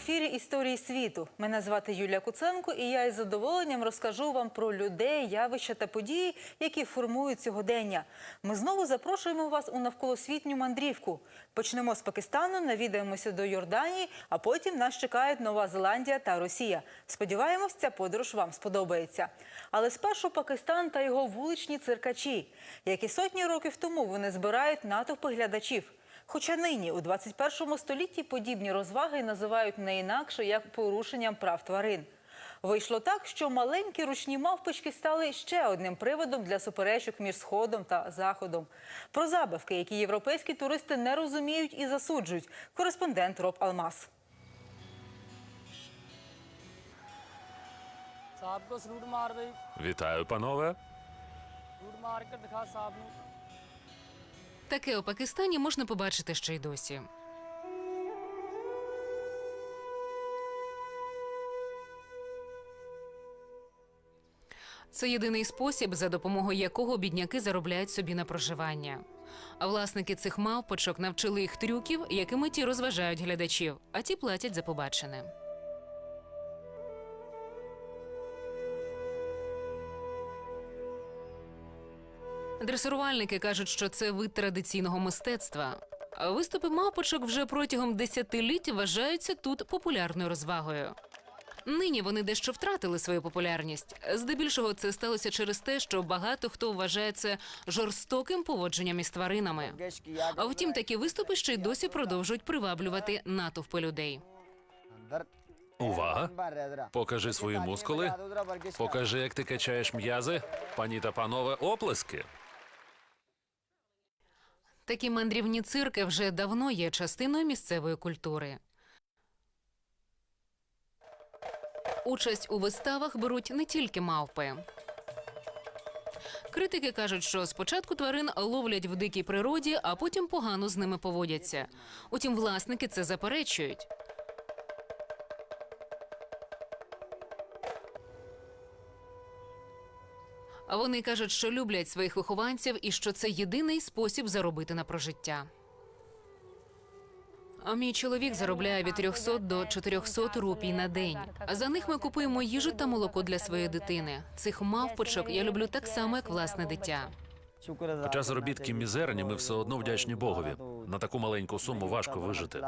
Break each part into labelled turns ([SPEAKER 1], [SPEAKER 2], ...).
[SPEAKER 1] ефірі Історії світу. Мене звати Юлія Куценко, і я із задоволенням розкажу вам про людей, явища та події, які формують сьогодення. Ми знову запрошуємо вас у навколосвітню мандрівку. Почнемо з Пакистану, навідаємося до Йорданії, а потім нас чекають Нова Зеландія та Росія. Сподіваємось, ця подорож вам сподобається. Але спершу Пакистан та його вуличні циркачі, які сотні років тому вони збирають натовпи глядачів. Хоча нині у 21 столітті подібні розваги називають не інакше як порушенням прав тварин. Вийшло так, що маленькі ручні мавпочки стали ще одним приводом для суперечок між сходом та заходом. Про забавки, які європейські туристи не розуміють і засуджують. Кореспондент Роб Алмаз.
[SPEAKER 2] Вітаю, панове.
[SPEAKER 3] Таке у Пакистані можна побачити ще й досі. Це єдиний спосіб, за допомогою якого бідняки заробляють собі на проживання. А власники цих мавпочок навчили їх трюків, якими ті розважають глядачів, а ті платять за побачене. Дресирувальники кажуть, що це вид традиційного мистецтва. Виступи мавпочок вже протягом десятиліть вважаються тут популярною розвагою. Нині вони дещо втратили свою популярність. Здебільшого це сталося через те, що багато хто вважає це жорстоким поводженням із тваринами. А втім, такі виступи ще й досі продовжують приваблювати натовпи людей.
[SPEAKER 2] Увага! Покажи свої мускули. Покажи, як ти качаєш м'язи. Пані та панове, оплески.
[SPEAKER 3] Такі мандрівні цирки вже давно є частиною місцевої культури. Участь у виставах беруть не тільки мавпи. Критики кажуть, що спочатку тварин ловлять в дикій природі, а потім погано з ними поводяться. Утім, власники це заперечують. А вони кажуть, що люблять своїх вихованців і що це єдиний спосіб заробити на прожиття. А мій чоловік заробляє від 300 до 400 рупій на день. А за них ми купуємо їжу та молоко для своєї дитини. Цих мавпочок я люблю так само, як власне дитя.
[SPEAKER 2] Хоча заробітки мізерні, ми все одно вдячні Богові. На таку маленьку суму важко вижити.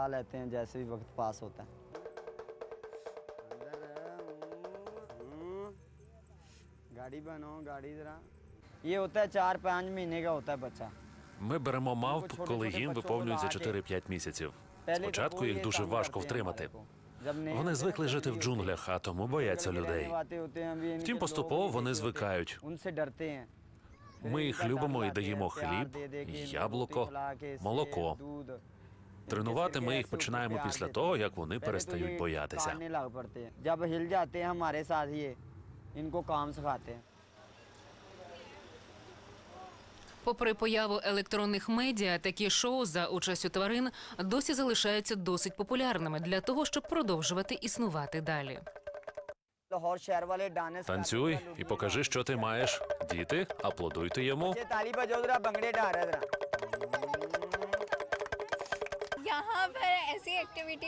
[SPEAKER 4] गाड़ी बनो गाड़ी जरा ये होता है चार पाँच महीने का होता है बच्चा
[SPEAKER 2] Ми беремо мавп, коли їм виповнюється 4-5 місяців. Спочатку їх дуже важко втримати. Вони звикли жити в джунглях, а тому бояться людей. Втім, поступово вони звикають. Ми їх любимо і даємо хліб, яблуко, молоко. Тренувати ми їх починаємо після того, як вони перестають боятися.
[SPEAKER 4] जब हिल जाते हैं हमारे साथ ये इनको काम सिखाते हैं
[SPEAKER 3] Попри появу електронних медіа, такі шоу за участю тварин досі залишаються досить популярними для того, щоб продовжувати існувати далі.
[SPEAKER 4] लाहौर शहर वाले डांस
[SPEAKER 2] Танцюй і покажи, що ти маєш. Діти, аплодуйте йому.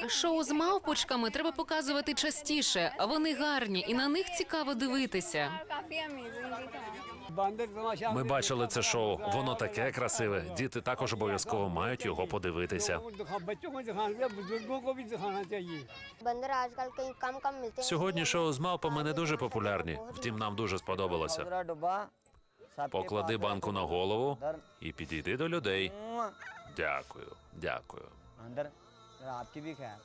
[SPEAKER 3] Шоу з мавпочками треба показувати частіше. Вони гарні і на них цікаво дивитися.
[SPEAKER 2] Ми бачили це шоу. Воно таке красиве. Діти також обов'язково мають його подивитися. Сьогодні шоу з мавпами не дуже популярні, втім нам дуже сподобалося. Поклади банку на голову і підійди до людей. Дякую, дякую.
[SPEAKER 4] अंदर जरा आपकी भी खैर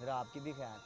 [SPEAKER 4] जरा आपकी भी खैर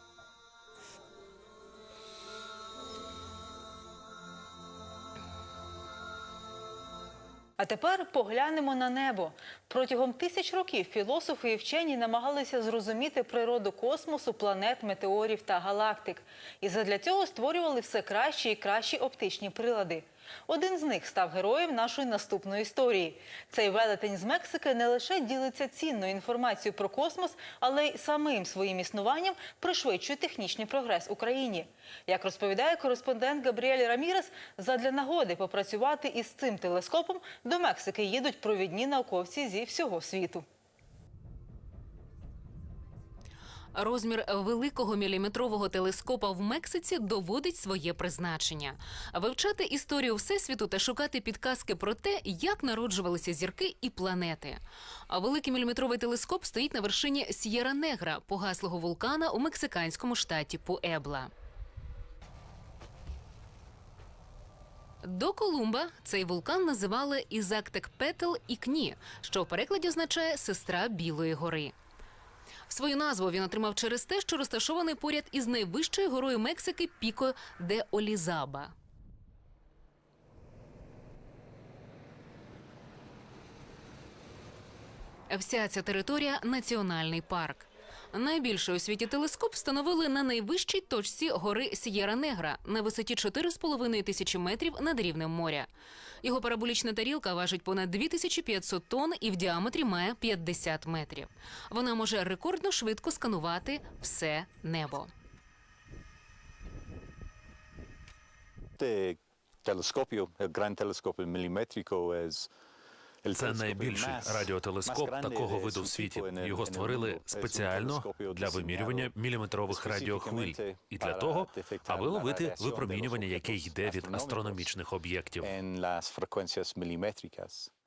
[SPEAKER 1] А тепер поглянемо на небо. Протягом тисяч років філософи і вчені намагалися зрозуміти природу космосу, планет, метеорів та галактик. І задля цього створювали все кращі і кращі оптичні прилади. Один з них став героєм нашої наступної історії. Цей велетень з Мексики не лише ділиться цінною інформацією про космос, але й самим своїм існуванням пришвидшує технічний прогрес Україні. Як розповідає кореспондент Габріель Рамірес, задля нагоди попрацювати із цим телескопом до Мексики їдуть провідні науковці зі всього світу.
[SPEAKER 3] Розмір великого міліметрового телескопа в Мексиці доводить своє призначення. Вивчати історію всесвіту та шукати підказки про те, як народжувалися зірки і планети. А великий міліметровий телескоп стоїть на вершині С'єра Негра, погаслого вулкана у мексиканському штаті Пуебла. До Колумба цей вулкан називали Ізактекпетл Ікні, що в перекладі означає сестра Білої гори. Свою назву він отримав через те, що розташований поряд із найвищою горою Мексики Піко де Олізаба. Вся ця територія національний парк. Найбільший у світі телескоп встановили на найвищій точці гори Сієра Негра на висоті 4,5 тисячі метрів над рівнем моря. Його параболічна тарілка важить понад 2500 тонн і в діаметрі має 50 метрів. Вона може рекордно швидко сканувати все небо.
[SPEAKER 5] Telescopio, el gran telescopio milimétrico, es
[SPEAKER 2] Це найбільший радіотелескоп такого виду в світі. Його створили спеціально для вимірювання міліметрових радіохвиль і для того, аби ловити випромінювання, яке йде від астрономічних об'єктів.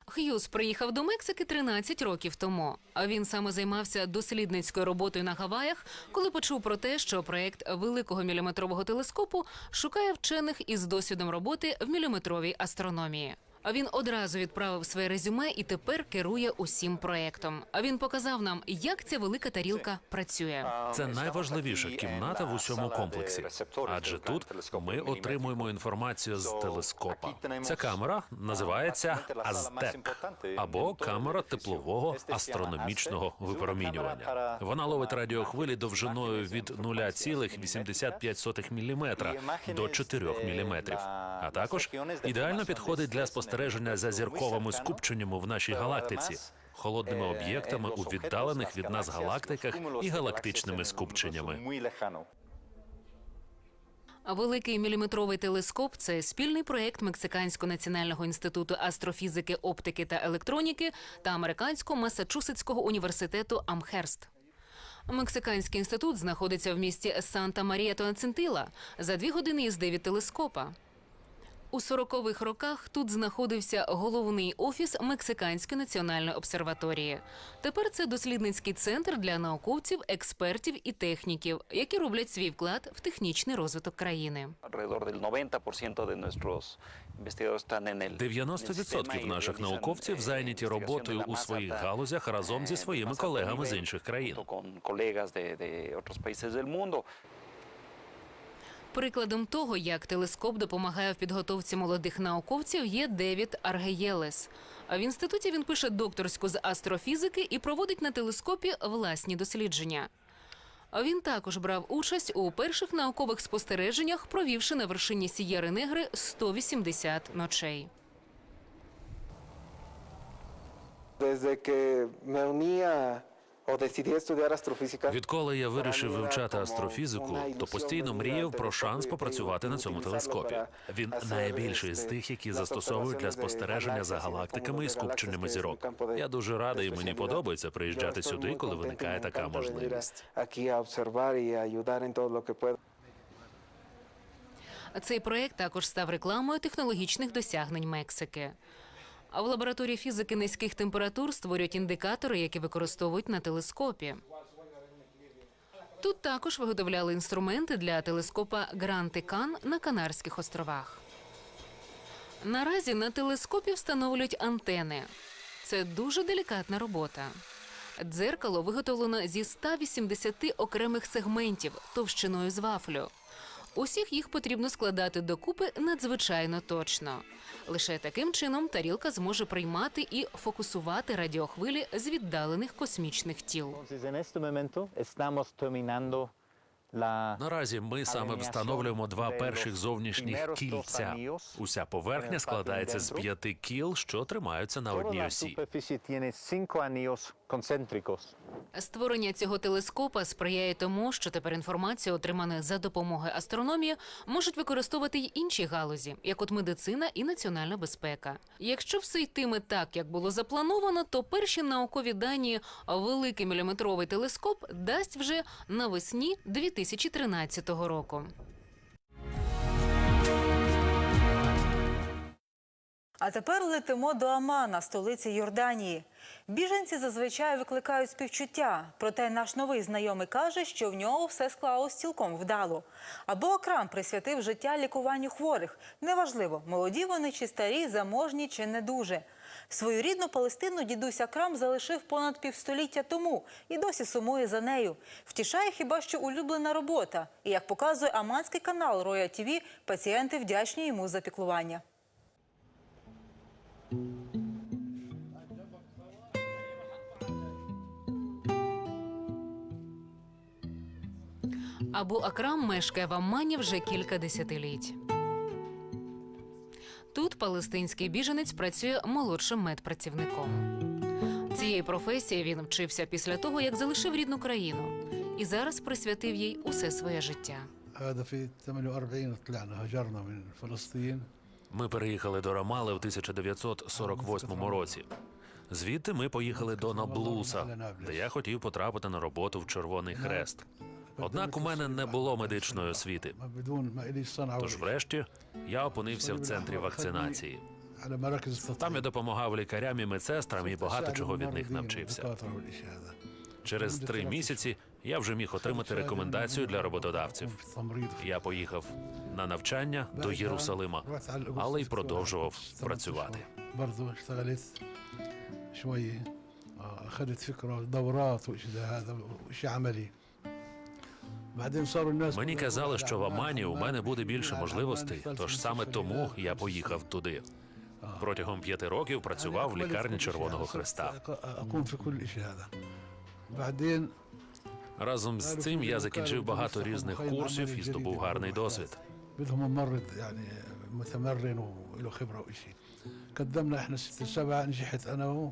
[SPEAKER 3] Х'юз приїхав до Мексики 13 років тому. А він саме займався дослідницькою роботою на Гаваях, коли почув про те, що проект великого міліметрового телескопу шукає вчених із досвідом роботи в міліметровій астрономії. А він одразу відправив своє резюме і тепер керує усім проектом. А він показав нам, як ця велика тарілка працює.
[SPEAKER 2] Це найважливіша кімната в усьому комплексі. Адже тут ми отримуємо інформацію з телескопа. Ця камера називається Азтек або камера теплового астрономічного випромінювання. Вона ловить радіохвилі довжиною від 0,85 мм до 4 мм. А також ідеально підходить для спостереження за зірковими скупченнями в нашій галактиці. Холодними об'єктами у віддалених від нас галактиках і галактичними скупченнями.
[SPEAKER 3] Великий міліметровий телескоп це спільний проект Мексиканського національного інституту астрофізики, оптики та електроніки та американського Масачусетського університету Амхерст. Мексиканський інститут знаходиться в місті Санта Марія Туанцинтила за дві години їзди від телескопа. У 40-х роках тут знаходився головний офіс Мексиканської національної обсерваторії. Тепер це дослідницький центр для науковців, експертів і техніків, які роблять свій вклад в технічний розвиток країни.
[SPEAKER 6] Alrededor del 90% de nuestros investigadores están en el
[SPEAKER 2] 90% наших науковців зайняті роботою у своїх галузях разом зі своїми колегами з інших країн.
[SPEAKER 3] Прикладом того, як телескоп допомагає в підготовці молодих науковців, є Девід Аргеєлес. В інституті він пише докторську з астрофізики і проводить на телескопі власні дослідження. Він також брав участь у перших наукових спостереженнях, провівши на вершині Сієри Негри 180 ночей.
[SPEAKER 7] Desde que me uní
[SPEAKER 2] Відколи я вирішив вивчати астрофізику, то постійно мріяв про шанс попрацювати на цьому телескопі. Він найбільший з тих, які застосовують для спостереження за галактиками і скупченнями зірок. Я дуже радий, і мені подобається приїжджати сюди, коли виникає така можливість.
[SPEAKER 3] Цей проект також став рекламою технологічних досягнень Мексики. А в лабораторії фізики низьких температур створюють індикатори, які використовують на телескопі. Тут також виготовляли інструменти для телескопа Гран-Текан на Канарських островах. Наразі на телескопі встановлюють антени. Це дуже делікатна робота. Дзеркало виготовлено зі 180 окремих сегментів товщиною з вафлю. Усіх їх потрібно складати докупи надзвичайно точно. Лише таким чином тарілка зможе приймати і фокусувати радіохвилі з віддалених космічних тіл.
[SPEAKER 2] Наразі ми саме встановлюємо два перших зовнішніх кільця. Уся поверхня складається з п'яти кіл, що тримаються на одній осі.
[SPEAKER 8] Concéntricos.
[SPEAKER 3] Створення цього телескопа сприяє тому, що тепер інформацію, отриману за допомогою астрономії, можуть використовувати й інші галузі, як от медицина і національна безпека. Якщо все йтиме так, як було заплановано, то перші наукові дані великий міліметровий телескоп дасть вже навесні 2013 року.
[SPEAKER 1] А тепер летимо до Амана, столиці Йорданії. Біженці зазвичай викликають співчуття, проте наш новий знайомий каже, що в нього все склалось цілком вдало. Або Акрам присвятив життя лікуванню хворих. Неважливо, молоді вони чи старі, заможні чи не дуже. Свою рідну Палестину дідусь Акрам залишив понад півстоліття тому і досі сумує за нею. Втішає хіба що улюблена робота. І як показує аманський канал Роя ТІВІ, пацієнти вдячні йому за піклування.
[SPEAKER 3] Абу Акрам мешкає в Аммані вже кілька десятиліть. Тут палестинський біженець працює молодшим медпрацівником. Цієї професії він вчився після того, як залишив рідну країну, і зараз присвятив їй усе своє життя.
[SPEAKER 2] Ми переїхали до Рамали в 1948 році. Звідти ми поїхали до Наблуса, де я хотів потрапити на роботу в Червоний Хрест. Однак у мене не було медичної освіти. Тож, врешті, я опинився в центрі вакцинації. Там я допомагав лікарям і медсестрам і багато чого від них навчився. Через три місяці я вже міг отримати рекомендацію для роботодавців. Я поїхав на навчання до Єрусалима, але й продовжував працювати. Мені казали, що в Амані у мене буде більше можливостей, тож саме тому я поїхав туди. Протягом п'яти років працював в лікарні Червоного Христа. Разом з цим я закінчив багато різних курсів і здобув гарний досвід.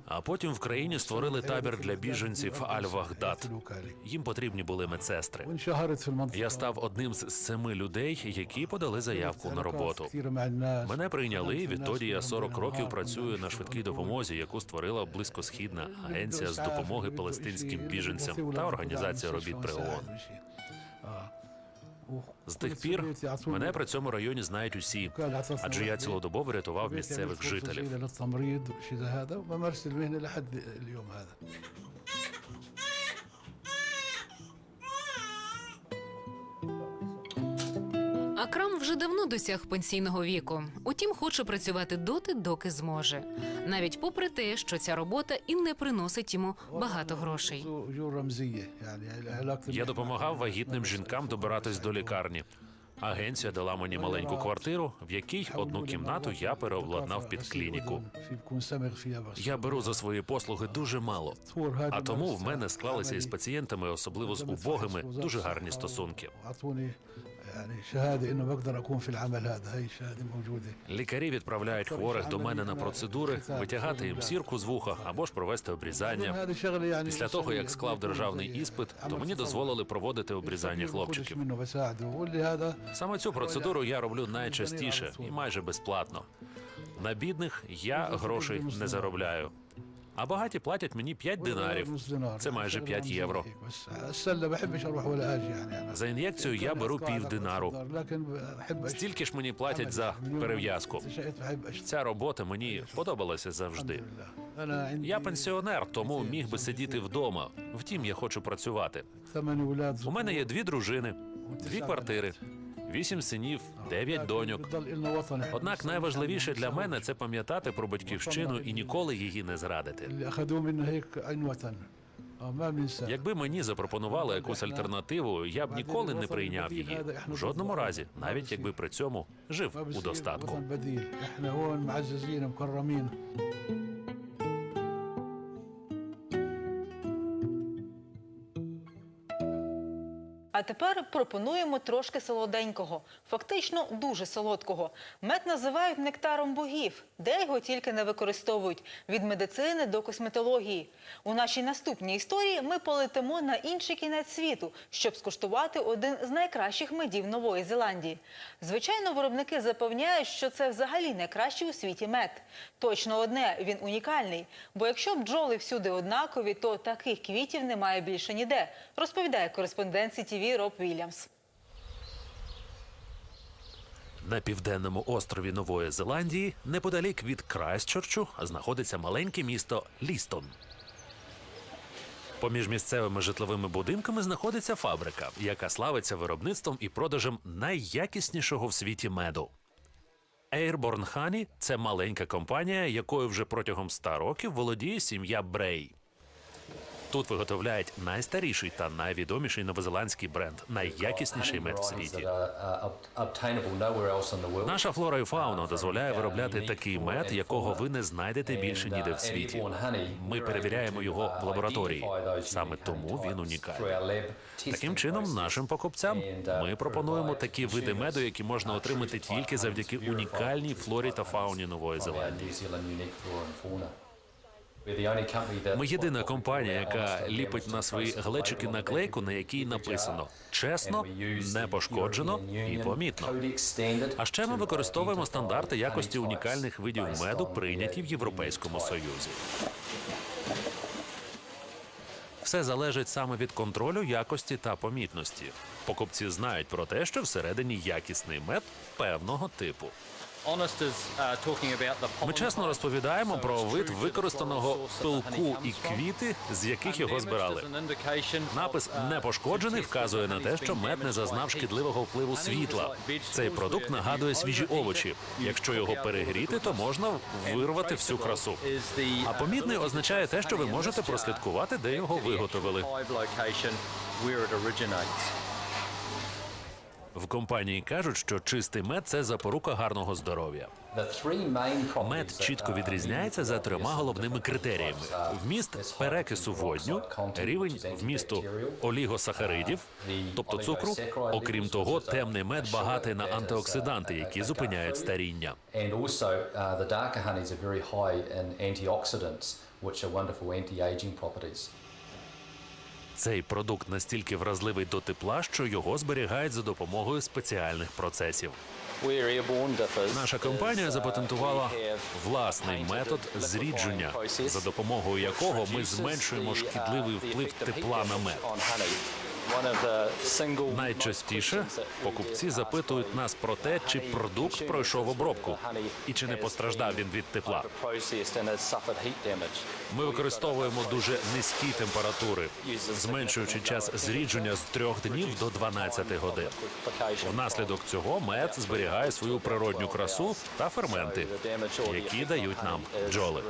[SPEAKER 2] А потім в країні створили табір для біженців Аль-Вагдад. Їм потрібні були медсестри. Я став одним з семи людей, які подали заявку на роботу. Мене прийняли. і Відтоді я 40 років працюю на швидкій допомозі, яку створила близькосхідна агенція з допомоги палестинським біженцям та організація робіт при ООН. З тих пір мене при цьому районі знають усі, адже я цілодобово рятував місцевих жителів.
[SPEAKER 3] вже давно досяг пенсійного віку, утім хоче працювати доти, доки зможе, навіть попри те, що ця робота і не приносить йому багато грошей.
[SPEAKER 2] Я допомагав вагітним жінкам добиратись до лікарні. Агенція дала мені маленьку квартиру, в якій одну кімнату я переобладнав під клініку. Я беру за свої послуги дуже мало. А тому в мене склалися із пацієнтами, особливо з убогими, дуже гарні стосунки.
[SPEAKER 9] أعطوني يعني شهادة إنه بقدر أكون في العمل هذا هي الشهادة موجودة
[SPEAKER 2] Лікарі відправляють хворих до мене на процедури, витягати їм сірку з вуха або ж провести обрізання.
[SPEAKER 9] هذه شغلة يعني
[SPEAKER 2] Після того, як склав державний іспит, то мені дозволили проводити обрізання хлопчиків.
[SPEAKER 9] منه بساعده واللي هذا
[SPEAKER 2] Саме цю процедуру я роблю найчастіше і майже безплатно. На бідних я грошей не заробляю. а багаті платять мені 5 динарів. Це майже 5 євро. За ін'єкцію я беру пів динару. Стільки ж мені платять за перев'язку. Ця робота мені подобалася завжди. Я пенсіонер, тому міг би сидіти вдома. Втім, я хочу працювати. У мене є дві дружини, дві квартири вісім синів, дев'ять доньок. Однак найважливіше для мене це пам'ятати про батьківщину і ніколи її не зрадити. Якби мені запропонували якусь альтернативу, я б ніколи не прийняв її в жодному разі, навіть якби при цьому жив у достатку.
[SPEAKER 1] А тепер пропонуємо трошки солоденького, фактично дуже солодкого. Мед називають нектаром богів, де його тільки не використовують від медицини до косметології. У нашій наступній історії ми полетимо на інший кінець світу, щоб скуштувати один з найкращих медів Нової Зеландії. Звичайно, виробники запевняють, що це взагалі найкращий у світі мед. Точно одне він унікальний. Бо якщо бджоли всюди однакові, то таких квітів немає більше ніде, розповідає кореспондент ТВ Роб Вільямс.
[SPEAKER 2] На південному острові Нової Зеландії, неподалік від Крайстчерчу, знаходиться маленьке місто Лістон. Поміж місцевими житловими будинками знаходиться фабрика, яка славиться виробництвом і продажем найякіснішого в світі меду. Airborne Honey – це маленька компанія, якою вже протягом 100 років володіє сім'я Брей. Тут виготовляють найстаріший та найвідоміший новозеландський бренд, найякісніший мед в світі. Наша флора і фауна дозволяє виробляти такий мед, якого ви не знайдете більше ніде в світі. Ми перевіряємо його в лабораторії. Саме тому він унікальний. Таким чином, нашим покупцям ми пропонуємо такі види меду, які можна отримати тільки завдяки унікальній флорі та фауні Нової Зеландії. Ми єдина компанія, яка ліпить на свої глечики наклейку, на якій написано чесно, не пошкоджено і помітно. А ще ми використовуємо стандарти якості унікальних видів меду, прийняті в Європейському Союзі. Все залежить саме від контролю якості та помітності. Покупці знають про те, що всередині якісний мед певного типу. Ми чесно розповідаємо про вид використаного пилку і квіти, з яких його збирали. Напис непошкоджений вказує на те, що мед не зазнав шкідливого впливу світла. Цей продукт нагадує свіжі овочі. Якщо його перегріти, то можна вирвати всю красу. А помітний означає те, що ви можете прослідкувати, де його виготовили. В компанії кажуть, що чистий мед це запорука гарного здоров'я. Мед чітко відрізняється за трьома головними критеріями: вміст перекису водню, рівень вмісту олігосахаридів, тобто цукру. Окрім того, темний мед багатий на антиоксиданти, які зупиняють старіння. Цей продукт настільки вразливий до тепла, що його зберігають за допомогою спеціальних процесів. Наша компанія запатентувала власний метод зрідження, за допомогою якого ми зменшуємо шкідливий вплив тепла на мед. Найчастіше покупці запитують нас про те, чи продукт пройшов обробку і чи не постраждав він від тепла. Ми використовуємо дуже низькі температури, зменшуючи час зрідження з трьох днів до 12 годин. Внаслідок цього мед зберігає свою природню красу та ферменти, які дають нам бджоли.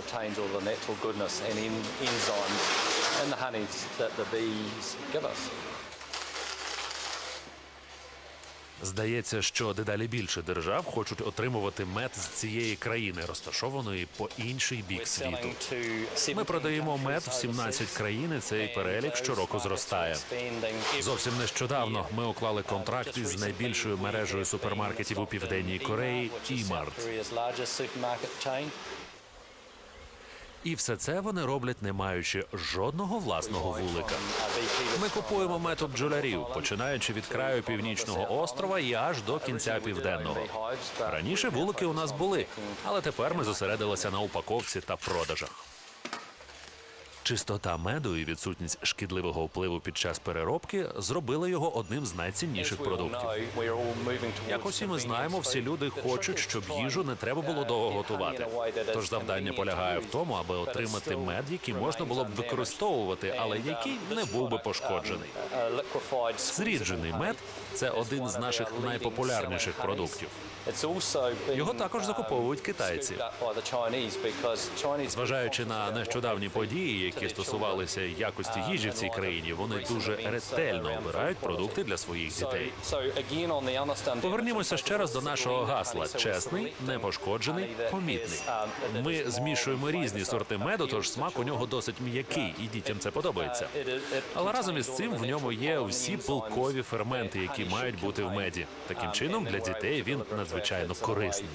[SPEAKER 2] Здається, що дедалі більше держав хочуть отримувати мед з цієї країни, розташованої по інший бік світу. Ми продаємо мед в 17 країн. і Цей перелік щороку зростає. Зовсім нещодавно ми уклали контракт із найбільшою мережею супермаркетів у південній Кореї «Імарт». І все це вони роблять, не маючи жодного власного вулика. Ми купуємо метод бджолярів, починаючи від краю північного острова і аж до кінця південного. Раніше вулики у нас були, але тепер ми зосередилися на упаковці та продажах. Чистота меду і відсутність шкідливого впливу під час переробки зробили його одним з найцінніших продуктів. Як усі ми знаємо, всі люди хочуть, щоб їжу не треба було довго готувати. Тож завдання полягає в тому, аби отримати мед, який можна було б використовувати, але який не був би пошкоджений. Зріджений мед це один з наших найпопулярніших продуктів. Його також закуповують китайці. Зважаючи на нещодавні події, які стосувалися якості їжі в цій країні, вони дуже ретельно обирають продукти для своїх дітей. Повернімося ще раз до нашого гасла: чесний, непошкоджений, помітний. Ми змішуємо різні сорти меду, тож смак у нього досить м'який, і дітям це подобається. Але разом із цим в ньому є всі пилкові ферменти, які мають бути в меді. Таким чином, для дітей він надзвичайно корисний.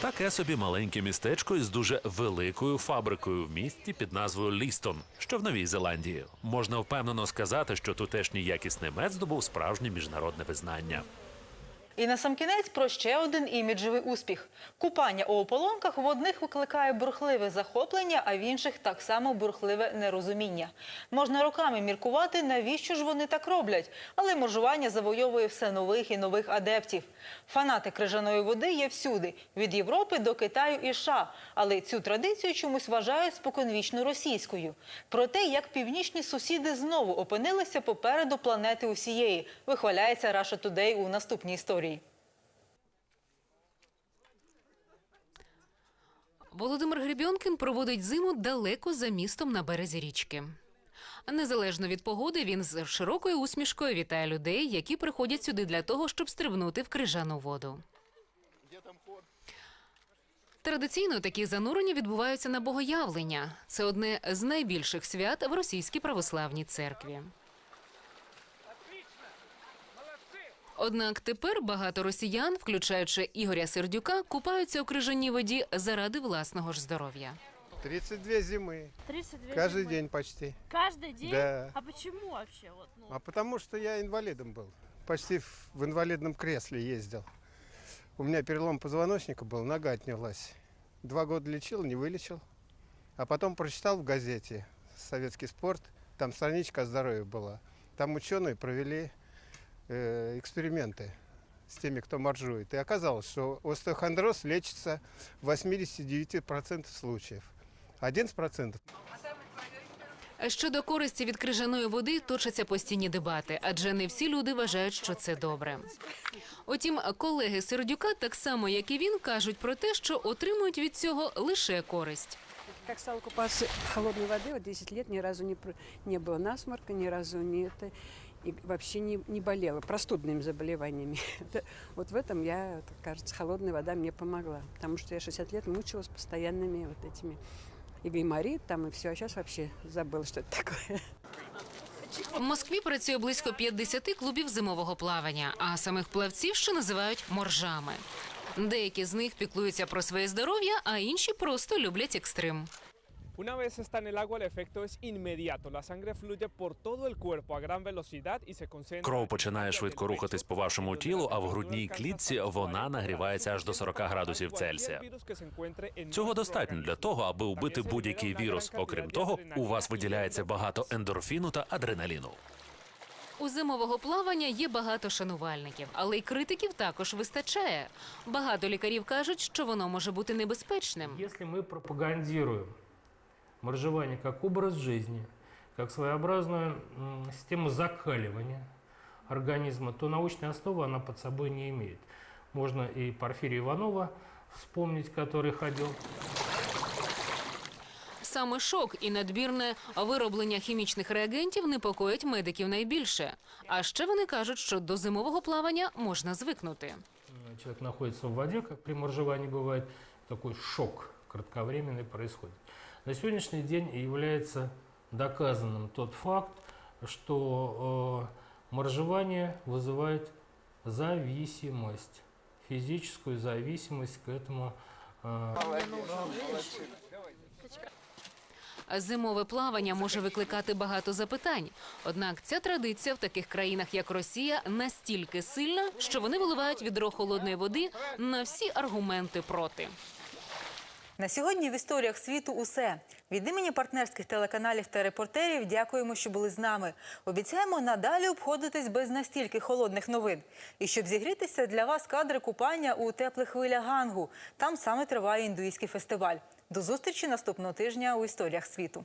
[SPEAKER 2] Таке собі маленьке містечко із дуже великою фабрикою в місті під назвою Лістон, що в Новій Зеландії. Можна впевнено сказати, що тутешній якісний мед здобув справжнє міжнародне визнання.
[SPEAKER 1] І на сам кінець про ще один іміджевий успіх. Купання у ополонках в одних викликає бурхливе захоплення, а в інших так само бурхливе нерозуміння. Можна роками міркувати, навіщо ж вони так роблять, але моржування завойовує все нових і нових адептів. Фанати крижаної води є всюди від Європи до Китаю і США. Але цю традицію чомусь вважають споконвічно російською. Про те, як північні сусіди знову опинилися попереду планети усієї, вихваляється Russia Today у наступній історії.
[SPEAKER 3] Володимир Гребьонкін проводить зиму далеко за містом на березі річки. Незалежно від погоди, він з широкою усмішкою вітає людей, які приходять сюди для того, щоб стрибнути в крижану воду. Традиційно такі занурення відбуваються на богоявлення. Це одне з найбільших свят в російській православній церкві. Однак тепер багато росіян, включаючи Ігоря Сердюка, купаються у крижаній воді заради власного ж здоров'я.
[SPEAKER 9] 32 зимы.
[SPEAKER 10] 32
[SPEAKER 9] Каждый
[SPEAKER 10] зимы.
[SPEAKER 9] день почти.
[SPEAKER 10] Каждый день?
[SPEAKER 9] Да.
[SPEAKER 10] А почему вообще? Вот, ну,
[SPEAKER 9] А потому что я инвалидом был. Почти в в инвалидном кресле ездил. У меня перелом позвоночника был, нога отнялась. Два года лечил, не вылечил. А потом прочитал в газете «Советский спорт». Там страничка о здоровье была. Там ученые провели э, эксперименты с теми, кто моржует. И оказалось, что остеохондроз лечится в 89% случаев. 11%
[SPEAKER 3] Щодо користі від крижаної води точаться постійні дебати, адже не всі люди вважають, що це добре. Утім, колеги Сердюка, так само як і він, кажуть про те, що отримують від цього лише користь.
[SPEAKER 11] Как стал купаться в холодной воды, вот 10 лет ни разу не, про- не было насморка, ни разу не это, и вообще не, не болела простудными заболеваниями. Это- вот в этом я, так кажется, холодная вода мне помогла, потому что я 60 лет мучилась постоянными вот этими и гайморит там, и все, а сейчас вообще забыла, что это такое.
[SPEAKER 3] В Москві працює близько 50 клубів зимового плавання, а самих плавців ще називають моржами. Деякі з них піклуються про своє здоров'я, а інші просто люблять екстрим.
[SPEAKER 12] Una vez está en el agua, el efecto es inmediato. La sangre fluye por todo el cuerpo a gran velocidad y se concentra.
[SPEAKER 2] Кров починає швидко рухатись по вашому тілу, а в грудній клітці вона нагрівається аж до 40 градусів Цельсія. Цього достатньо для того, аби вбити будь-який вірус. Окрім того, у вас виділяється багато ендорфіну та адреналіну.
[SPEAKER 3] У зимового плавання є багато шанувальників, але й критиків також вистачає. Багато лікарів кажуть, що воно може бути небезпечним.
[SPEAKER 12] Если мы пропагандируем моржевание как образ жизни, как своеобразную м, систему закаливания организма, то научная основа она под собой не имеет. Можно и Порфирия Иванова вспомнить, который ходил
[SPEAKER 3] Саме шок і надмірне вироблення хімічних реагентів непокоїть медиків найбільше. А ще вони кажуть, що до зимового плавання можна звикнути.
[SPEAKER 12] Э, человек находится в воде, как при моржевании бывает, такой шок кратковременный происходит. На сегодняшний день является доказанным тот факт, что э, моржевание вызывает зависимость, физическую зависимость к этому. э,
[SPEAKER 3] Зимове плавання може викликати багато запитань. Однак ця традиція в таких країнах, як Росія, настільки сильна, що вони виливають відро холодної води на всі аргументи проти.
[SPEAKER 1] На сьогодні в історіях світу усе. Від імені партнерських телеканалів та репортерів дякуємо, що були з нами. Обіцяємо надалі обходитись без настільки холодних новин. І щоб зігрітися для вас кадри купання у теплих хвилях Гангу. Там саме триває індуїзький фестиваль. До зустрічі наступного тижня у історіях світу.